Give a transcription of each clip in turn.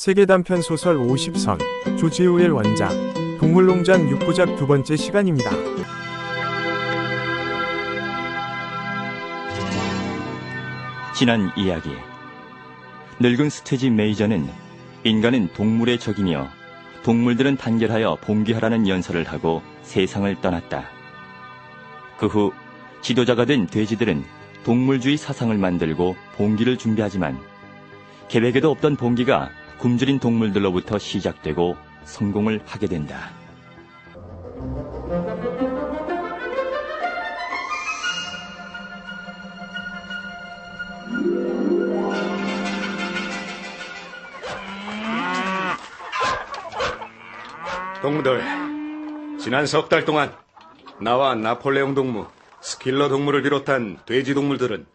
세계 단편 소설 50선 조지우일 원작 동물농장 6부작 두 번째 시간입니다. 지난 이야기. 늙은 스테지 메이저는 인간은 동물의 적이며 동물들은 단결하여 봉기하라는 연설을 하고 세상을 떠났다. 그 후 지도자가 된 돼지들은 동물주의 사상을 만들고 봉기를 준비하지만 계획에도 없던 봉기가 굶주린 동물들로부터 시작되고 성공을 하게 된다. 동무들, 지난 석 달 동안 나와 나폴레옹 동무, 스킬러 동무를 비롯한 돼지 동물들은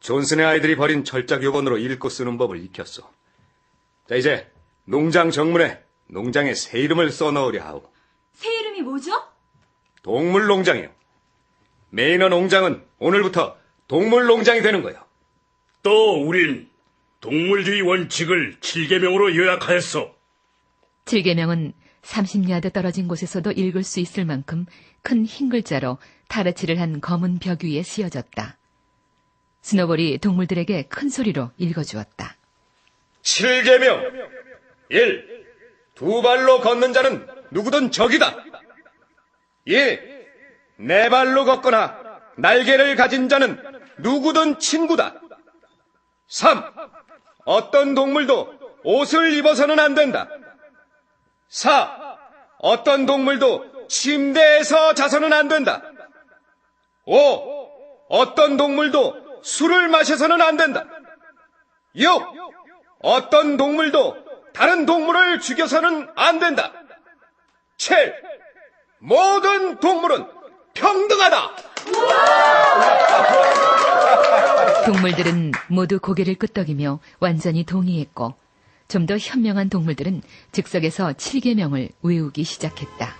존슨의 아이들이 벌인 철작 요번으로 읽고 쓰는 법을 익혔어. 자, 이제 농장 정문에 농장의 새 이름을 써넣으려 하오. 새 이름이 뭐죠? 동물 농장이요. 메이너 농장은 오늘부터 동물 농장이 되는 거예요. 또 우린 동물주의 원칙을 7계명으로 요약하였어. 7계명은 30야드 떨어진 곳에서도 읽을 수 있을 만큼 큰 흰 글자로 타르치를 한 검은 벽 위에 쓰여졌다. 스노볼이 동물들에게 큰 소리로 읽어주었다. 7계명 1. 두 발로 걷는 자는 누구든 적이다. 2. 네 발로 걷거나 날개를 가진 자는 누구든 친구다. 3. 어떤 동물도 옷을 입어서는 안 된다. 4. 어떤 동물도 침대에서 자서는 안 된다. 5. 어떤 동물도 술을 마셔서는 안 된다. 6. 어떤 동물도 다른 동물을 죽여서는 안 된다. 7. 모든 동물은 평등하다. 동물들은 모두 고개를 끄덕이며 완전히 동의했고 좀 더 현명한 동물들은 즉석에서 7계명을 외우기 시작했다.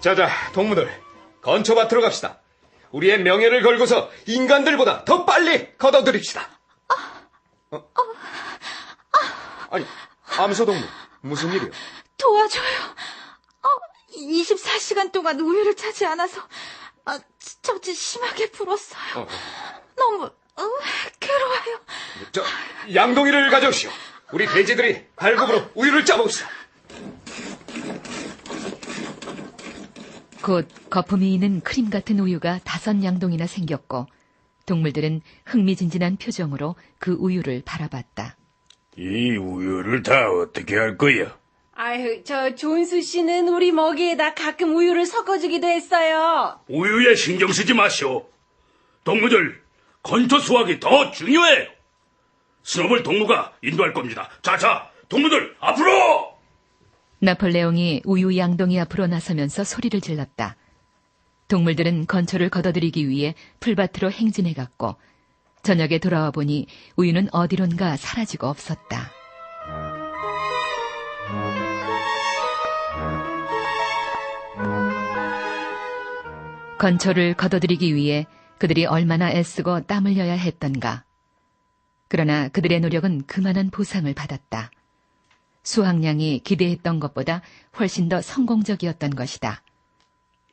자자, 동무들, 건초밭으로 갑시다. 우리의 명예를 걸고서 인간들보다 더 빨리 걷어들입시다. 어? 아니, 암소동무, 무슨 일이요? 도와줘요. 어, 24시간 동안 우유를 차지 않아서 아, 처지 심하게 불었어요. 어, 너무 어, 괴로워요. 저, 양동이를 가져오시오. 우리 돼지들이 발굽으로 우유를 짜봅시다. 곧 거품이 있는 크림 같은 우유가 다섯 양동이나 생겼고 동물들은 흥미진진한 표정으로 그 우유를 바라봤다. 이 우유를 다 어떻게 할 거야? 아유, 저 존수 씨는 우리 먹이에다 가끔 우유를 섞어주기도 했어요. 우유에 신경 쓰지 마시오. 동무들, 건초 수확이 더 중요해요. 스노볼 동무가 인도할 겁니다. 자 자, 동무들, 앞으로! 나폴레옹이 우유 양동이 앞으로 나서면서 소리를 질렀다. 동물들은 건초를 걷어들이기 위해 풀밭으로 행진해 갔고 저녁에 돌아와 보니 우유는 어디론가 사라지고 없었다. 건초를 걷어들이기 위해 그들이 얼마나 애쓰고 땀 흘려야 했던가. 그러나 그들의 노력은 그만한 보상을 받았다. 수확량이 기대했던 것보다 훨씬 더 성공적이었던 것이다.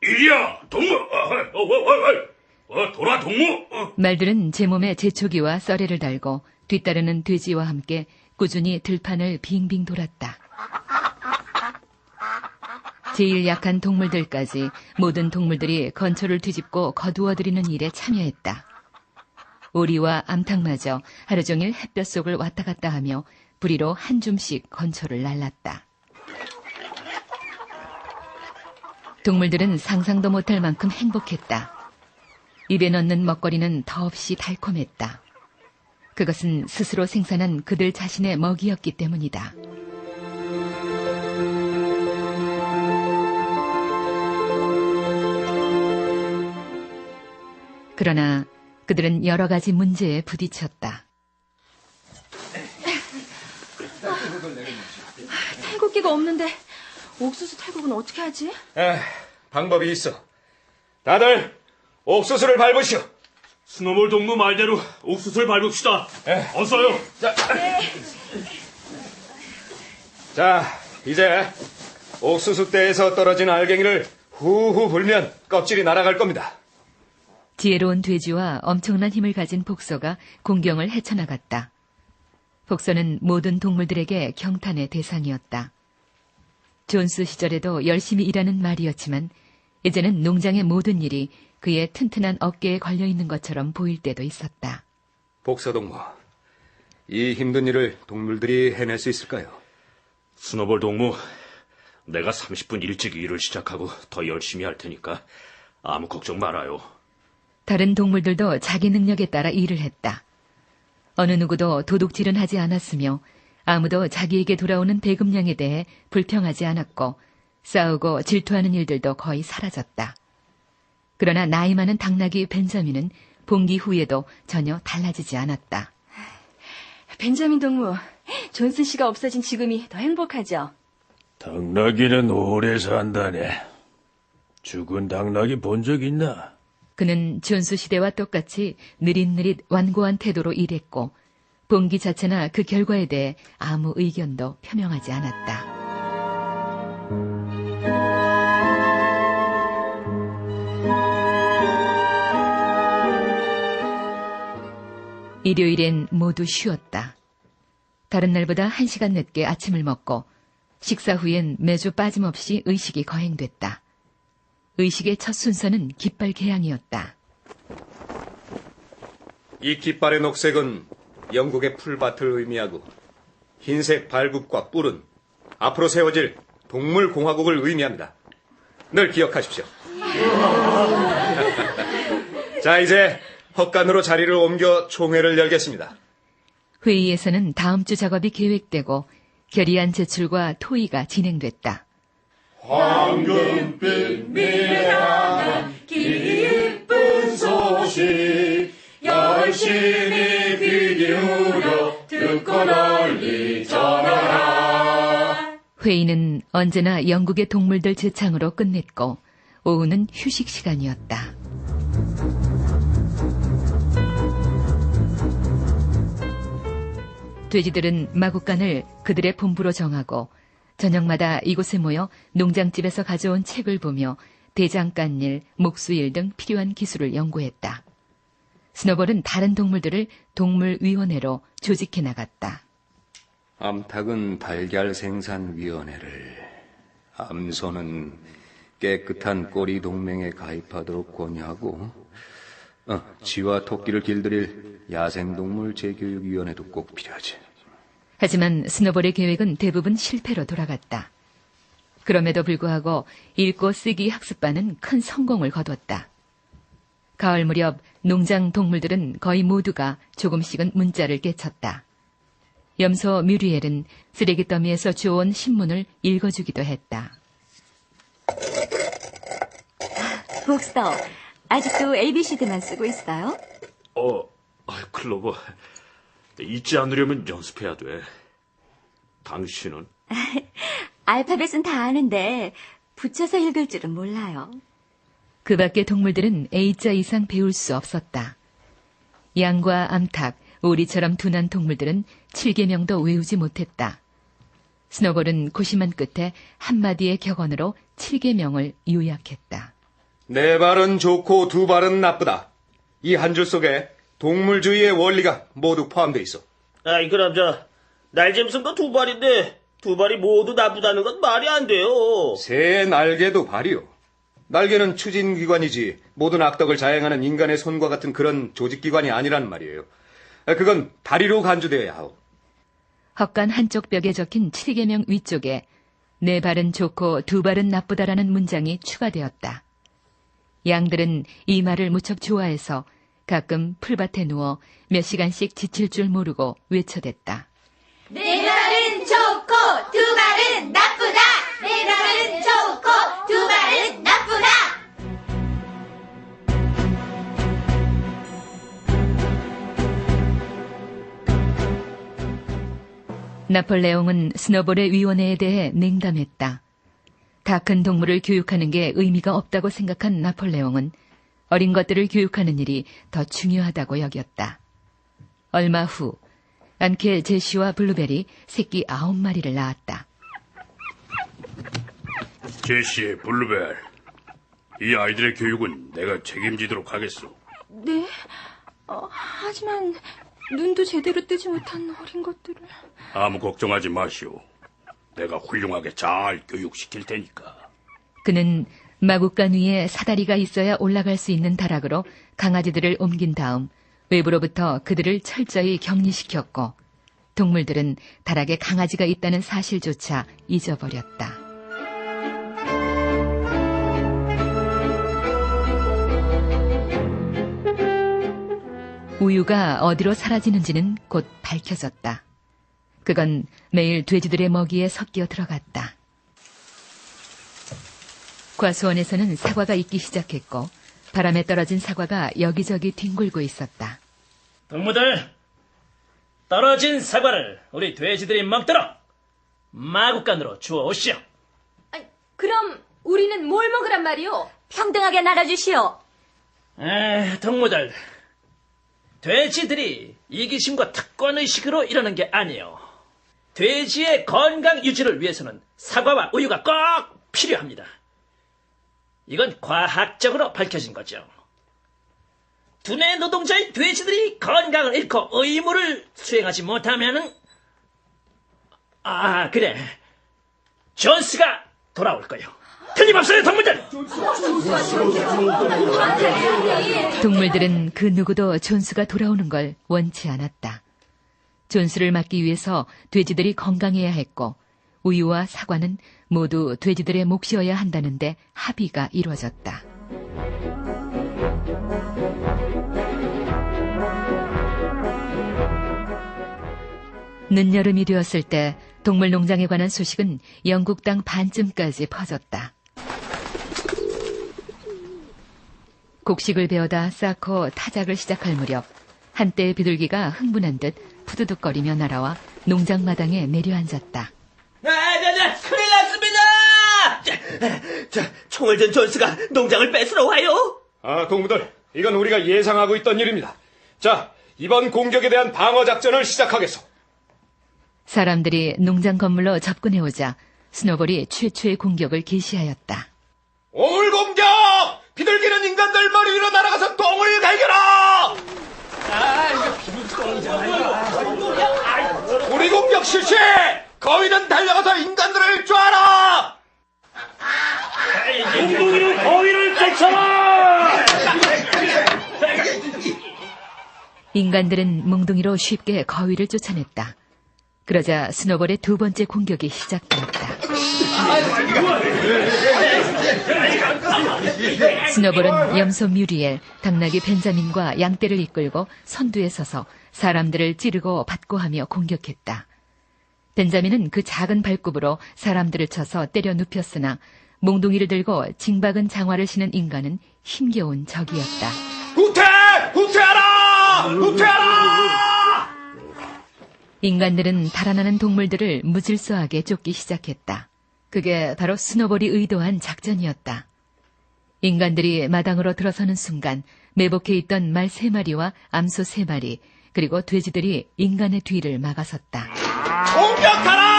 이리야, 동무! 어, 어, 어, 어, 어, 어, 돌아, 동무! 어. 말들은 제 몸에 제초기와 썰애를 달고 뒤따르는 돼지와 함께 꾸준히 들판을 빙빙 돌았다. 제일 약한 동물들까지 모든 동물들이 건초를 뒤집고 거두어들이는 일에 참여했다. 오리와 암탉마저 하루 종일 햇볕 속을 왔다 갔다 하며 부리로 한 줌씩 건초를 날랐다. 동물들은 상상도 못할 만큼 행복했다. 입에 넣는 먹거리는 더없이 달콤했다. 그것은 스스로 생산한 그들 자신의 먹이였기 때문이다. 그러나 그들은 여러 가지 문제에 부딪혔다. 탈곡기가 없는데 옥수수 탈곡은 어떻게 하지? 에, 방법이 있어. 다들 옥수수를 밟으시오. 스노볼 동무 말대로 옥수수를 밟읍시다. 어서요. 자, 이제 옥수수 떼에서 떨어진 알갱이를 후후 불면 껍질이 날아갈 겁니다. 지혜로운 돼지와 엄청난 힘을 가진 복서가 공경을 헤쳐나갔다. 복서는 모든 동물들에게 경탄의 대상이었다. 존스 시절에도 열심히 일하는 말이었지만 이제는 농장의 모든 일이 그의 튼튼한 어깨에 걸려 있는 것처럼 보일 때도 있었다. 복서동무, 이 힘든 일을 동물들이 해낼 수 있을까요? 스노볼 동무, 내가 30분 일찍 일을 시작하고 더 열심히 할 테니까 아무 걱정 말아요. 다른 동물들도 자기 능력에 따라 일을 했다. 어느 누구도 도둑질은 하지 않았으며 아무도 자기에게 돌아오는 배급량에 대해 불평하지 않았고 싸우고 질투하는 일들도 거의 사라졌다. 그러나 나이 많은 당나귀 벤자민은 봉기 후에도 전혀 달라지지 않았다. 벤자민 동무, 존슨 씨가 없어진 지금이 더 행복하죠? 당나귀는 오래 산다네. 죽은 당나귀 본 적 있나? 그는 존수 시대와 똑같이 느릿느릿 완고한 태도로 일했고 봉기 자체나 그 결과에 대해 아무 의견도 표명하지 않았다. 일요일엔 모두 쉬었다. 다른 날보다 한 시간 늦게 아침을 먹고 식사 후엔 매주 빠짐없이 의식이 거행됐다. 의식의 첫 순서는 깃발 개양이었다. 이 깃발의 녹색은 영국의 풀밭을 의미하고 흰색 발굽과 뿔은 앞으로 세워질 동물공화국을 의미합니다. 늘 기억하십시오. 자, 이제 헛간으로 자리를 옮겨 총회를 열겠습니다. 회의에서는 다음 주 작업이 계획되고 결의안 제출과 토의가 진행됐다. 회의는 언제나 영국의 동물들 제창으로 끝냈고 오후는 휴식 시간이었다. 돼지들은 마구간을 그들의 본부로 정하고 저녁마다 이곳에 모여 농장집에서 가져온 책을 보며 대장간일, 목수일 등 필요한 기술을 연구했다. 스노볼은 다른 동물들을 동물위원회로 조직해 나갔다. 암탉은 달걀 생산위원회를, 암소는 깨끗한 꼬리 동맹에 가입하도록 권유하고, 어, 쥐와 토끼를 길들일 야생동물 재교육위원회도 꼭 필요하지. 하지만 스노볼의 계획은 대부분 실패로 돌아갔다. 그럼에도 불구하고 읽고 쓰기 학습반은 큰 성공을 거뒀다. 가을 무렵 농장 동물들은 거의 모두가 조금씩은 문자를 깨쳤다. 염소 뮤리엘은 쓰레기 더미에서 주워온 신문을 읽어주기도 했다. 복서, 아직도 ABCD만 쓰고 있어요? 어, 아, 클로버. 잊지 않으려면 연습해야 돼. 당신은? 알파벳은 다 아는데 붙여서 읽을 줄은 몰라요. 그 밖의 동물들은 A자 이상 배울 수 없었다. 양과 암탉, 오리처럼 둔한 동물들은 7개명도 외우지 못했다. 스노볼은 고심한 끝에 한마디의 격언으로 7개명을 요약했다. 네 발은 좋고 두 발은 나쁘다. 이 한 줄 속에 동물주의의 원리가 모두 포함되어 있어. 아이 그럼 저 날짐승도 두 발인데 두 발이 모두 나쁘다는 건 말이 안 돼요. 새의 날개도 발이요. 날개는 추진기관이지 모든 악덕을 자행하는 인간의 손과 같은 그런 조직기관이 아니란 말이에요. 그건 다리로 간주되어야 하오. 헛간 한쪽 벽에 적힌 7개명 위쪽에 네 발은 좋고 두 발은 나쁘다라는 문장이 추가되었다. 양들은 이 말을 무척 좋아해서 가끔 풀밭에 누워 몇 시간씩 지칠 줄 모르고 외쳐댔다. 내 말은 좋고 두 말은 나쁘다. 내 말은 좋고 두 말은 나쁘다. 나폴레옹은 스노볼의 위원회에 대해 냉담했다. 다 큰 동물을 교육하는 게 의미가 없다고 생각한 나폴레옹은 어린 것들을 교육하는 일이 더 중요하다고 여겼다. 얼마 후 안켈 제시와 블루베리 새끼 아홉 마리를 낳았다. 제시, 블루벨. 이 아이들의 교육은 내가 책임지도록 하겠소. 네? 어, 하지만 눈도 제대로 뜨지 못한 어린 것들을. 아무 걱정하지 마시오. 내가 훌륭하게 잘 교육시킬 테니까. 그는 마구간 위에 사다리가 있어야 올라갈 수 있는 다락으로 강아지들을 옮긴 다음 외부로부터 그들을 철저히 격리시켰고 동물들은 다락에 강아지가 있다는 사실조차 잊어버렸다. 우유가 어디로 사라지는지는 곧 밝혀졌다. 그건 매일 돼지들의 먹이에 섞여 들어갔다. 과수원에서는 사과가 익기 시작했고 바람에 떨어진 사과가 여기저기 뒹굴고 있었다. 동무들, 떨어진 사과를 우리 돼지들이 먹도록 마구간으로 주워 오시오. 그럼 우리는 뭘 먹으란 말이오? 평등하게 나눠주시오. 에, 동무들, 돼지들이 이기심과 특권의식으로 이러는 게 아니에요. 돼지의 건강 유지를 위해서는 사과와 우유가 꼭 필요합니다. 이건 과학적으로 밝혀진 거죠. 두뇌 노동자인 돼지들이 건강을 잃고 의무를 수행하지 못하면은 아 그래 존스가 돌아올 거예요. 틀림없어요, 동무들. 동물들은 그 누구도 존스가 돌아오는 걸 원치 않았다. 존스를 막기 위해서 돼지들이 건강해야 했고 우유와 사과는 모두 돼지들의 몫이어야 한다는데 합의가 이루어졌다. 늦여름이 되었을 때 동물농장에 관한 소식은 영국 땅 반쯤까지 퍼졌다. 곡식을 베어다 쌓고 타작을 시작할 무렵 한때의 비둘기가 흥분한 듯 푸드득거리며 날아와 농장 마당에 내려앉았다. 아, 네, 네, 큰일 났습니다! 자, 자, 총을 든 존스가 농장을 뺏으러 와요! 아, 동무들, 이건 우리가 예상하고 있던 일입니다. 자, 이번 공격에 대한 방어 작전을 시작하겠소. 사람들이 농장 건물로 접근해 오자 스노볼이 최초의 공격을 개시하였다. 오물 공격! 비둘기는 인간들 머리 위로 날아가서 똥을 갈겨라! 우리 공격 실시! 거위는 달려가서 인간들을 쪼아라! 몽둥이로 거위를 쫓아라! 인간들은 몽둥이로 쉽게 거위를 쫓아냈다. 그러자 스노볼의 두 번째 공격이 시작되었다. 스노볼은 염소 뮤리엘, 당나귀 벤자민과 양떼를 이끌고 선두에 서서 사람들을 찌르고 받고하며 공격했다. 벤자민은 그 작은 발굽으로 사람들을 쳐서 때려 눕혔으나 몽둥이를 들고 징박은 장화를 신은 인간은 힘겨운 적이었다. 후퇴! 후퇴하라! 인간들은 달아나는 동물들을 무질서하게 쫓기 시작했다. 그게 바로 스노볼이 의도한 작전이었다. 인간들이 마당으로 들어서는 순간 매복해 있던 말 세 마리와 암소 세 마리, 그리고 돼지들이 인간의 뒤를 막아섰다. 공격하라!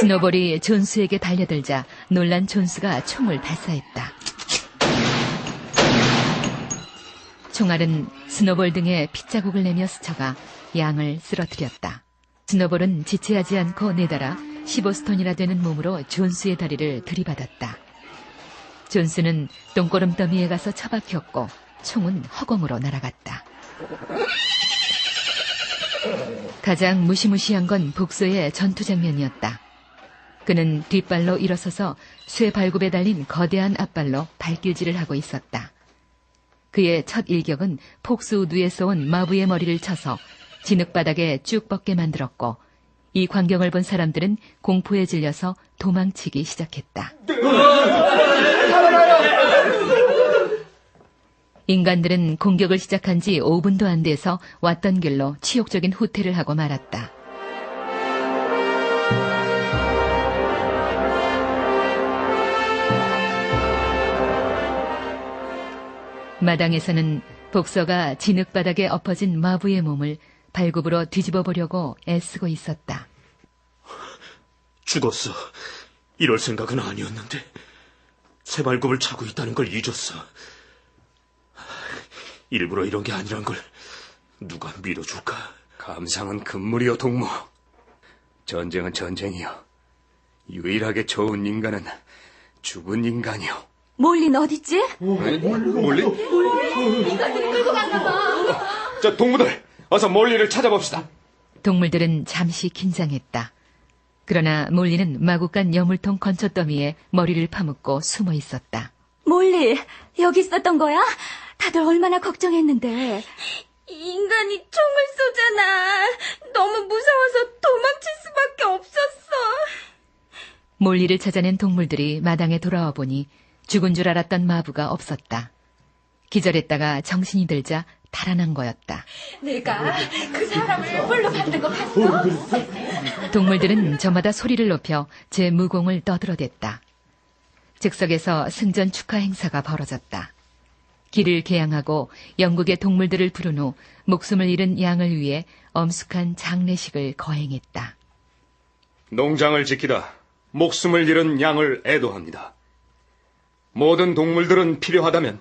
스노볼이 존스에게 달려들자 놀란 존스가 총을 발사했다. 총알은 스노볼 등에 핏자국을 내며 스쳐가 양을 쓰러뜨렸다. 스노볼은 지체하지 않고 내달아 15스톤이나 되는 몸으로 존스의 다리를 들이받았다. 존스는 똥꼬름 더미에 가서 처박혔고 총은 허공으로 날아갔다. 가장 무시무시한 건 복소의 전투 장면이었다. 그는 뒷발로 일어서서 쇠 발굽에 달린 거대한 앞발로 발길질을 하고 있었다. 그의 첫 일격은 폭스우드에서 온 마부의 머리를 쳐서 진흙바닥에 쭉 뻗게 만들었고 이 광경을 본 사람들은 공포에 질려서 도망치기 시작했다. 인간들은 공격을 시작한 지 5분도 안 돼서 왔던 길로 치욕적인 후퇴를 하고 말았다. 마당에서는 복서가 진흙바닥에 엎어진 마부의 몸을 발굽으로 뒤집어 보려고 애쓰고 있었다. 죽었어. 이럴 생각은 아니었는데 새 발굽을 차고 있다는 걸 잊었어. 일부러 이런 게 아니란 걸 누가 믿어줄까? 감상은 금물이요, 동무. 전쟁은 전쟁이요. 유일하게 좋은 인간은 죽은 인간이요. 몰린 어딨지? 몰리? 저 동무들, 어서 몰리를 찾아봅시다. 동물들은 잠시 긴장했다. 그러나 몰리는 마구간 여물통 건초더미에 머리를 파묻고 숨어 있었다. 몰리, 여기 있었던 거야? 다들 얼마나 걱정했는데. 인간이 총을 쏘잖아. 너무 무서워서 도망칠 수밖에 없었어. 몰리를 찾아낸 동물들이 마당에 돌아와 보니 죽은 줄 알았던 마부가 없었다. 기절했다가 정신이 들자 달아난 거였다. 내가 그 사람을 불러 봤던 거 봤어? 동물들은 저마다 소리를 높여 제 무공을 떠들어댔다. 즉석에서 승전 축하 행사가 벌어졌다. 길을 개양하고 영국의 동물들을 부른 후 목숨을 잃은 양을 위해 엄숙한 장례식을 거행했다. 농장을 지키다 목숨을 잃은 양을 애도합니다. 모든 동물들은 필요하다면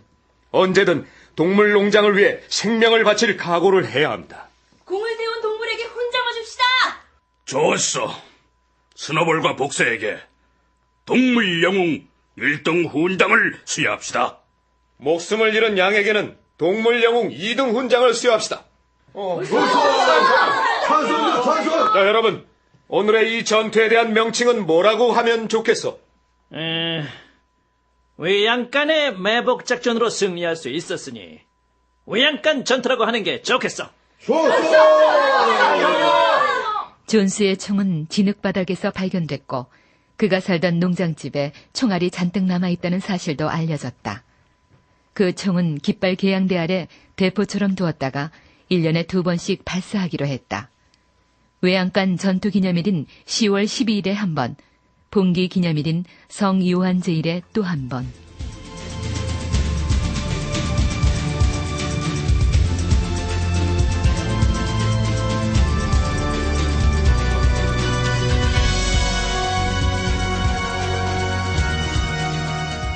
언제든 동물 농장을 위해 생명을 바칠 각오를 해야 합니다. 공을 세운 동물에게 훈장을 줍시다. 좋았어. 스노볼과 복서에게 동물 영웅 1등 훈장을 수여합시다. 목숨을 잃은 양에게는 동물 영웅 2등 훈장을 수여합시다. 자, 여러분. 오늘의 이 전투에 대한 명칭은 뭐라고 하면 좋겠어? 에, 외양간의 매복 작전으로 승리할 수 있었으니 외양간 전투라고 하는 게 좋겠어. 존스의 총은 진흙바닥에서 발견됐고 그가 살던 농장집에 총알이 잔뜩 남아있다는 사실도 알려졌다. 그 총은 깃발 개양대 아래 대포처럼 두었다가 1년에 두 번씩 발사하기로 했다. 외양간 전투 기념일인 10월 12일에 한 번, 봉기 기념일인 성 요한 제일에 또한 번.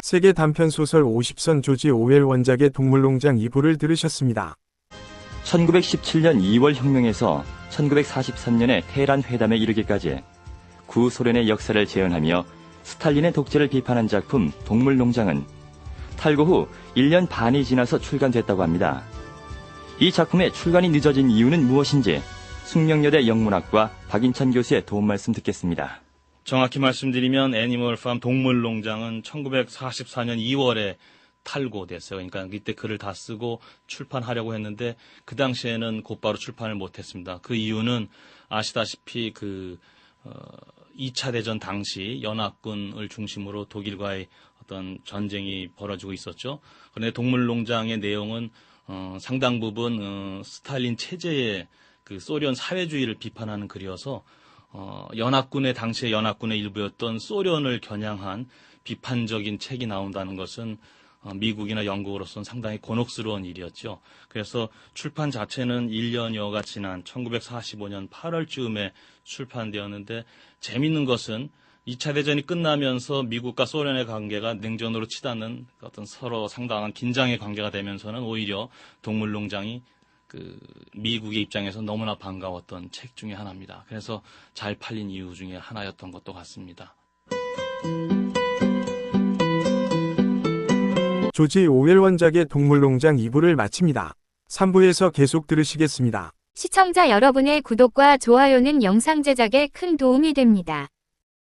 세계 단편 소설 50선 조지 오웰 원작의 동물농장 2부를 들으셨습니다. 1917년 2월 혁명에서 1943년의 테헤란 회담에 이르기까지 구소련의 역사를 재현하며 스탈린의 독재를 비판한 작품 동물농장은 탈고 후 1년 반이 지나서 출간됐다고 합니다. 이 작품의 출간이 늦어진 이유는 무엇인지 숙명여대 영문학과 박인찬 교수의 도움 말씀 듣겠습니다. 정확히 말씀드리면 애니멀팜 동물농장은 1944년 2월에 탈고됐어요. 그러니까 이때 글을 다 쓰고 출판하려고 했는데 그 당시에는 곧바로 출판을 못했습니다. 그 이유는 아시다시피 그 어, 2차 대전 당시 연합군을 중심으로 독일과의 어떤 전쟁이 벌어지고 있었죠. 그런데 동물농장의 내용은 어, 상당 부분 어, 스탈린 체제의 그 소련 사회주의를 비판하는 글이어서 어, 연합군의 당시의 연합군의 일부였던 소련을 겨냥한 비판적인 책이 나온다는 것은 어, 미국이나 영국으로서는 상당히 곤혹스러운 일이었죠. 그래서 출판 자체는 1년여가 지난 1945년 8월쯤에 출판되었는데 재밌는 것은 2차 대전이 끝나면서 미국과 소련의 관계가 냉전으로 치닫는 어떤 서로 상당한 긴장의 관계가 되면서는 오히려 동물농장이 그 미국의 입장에서 너무나 반가웠던 책 중에 하나입니다. 그래서 잘 팔린 이유 중에 하나였던 것도 같습니다. 조지 오웰 원작의 동물농장 2부를 마칩니다. 3부에서 계속 들으시겠습니다. 시청자 여러분의 구독과 좋아요는 영상 제작에 큰 도움이 됩니다.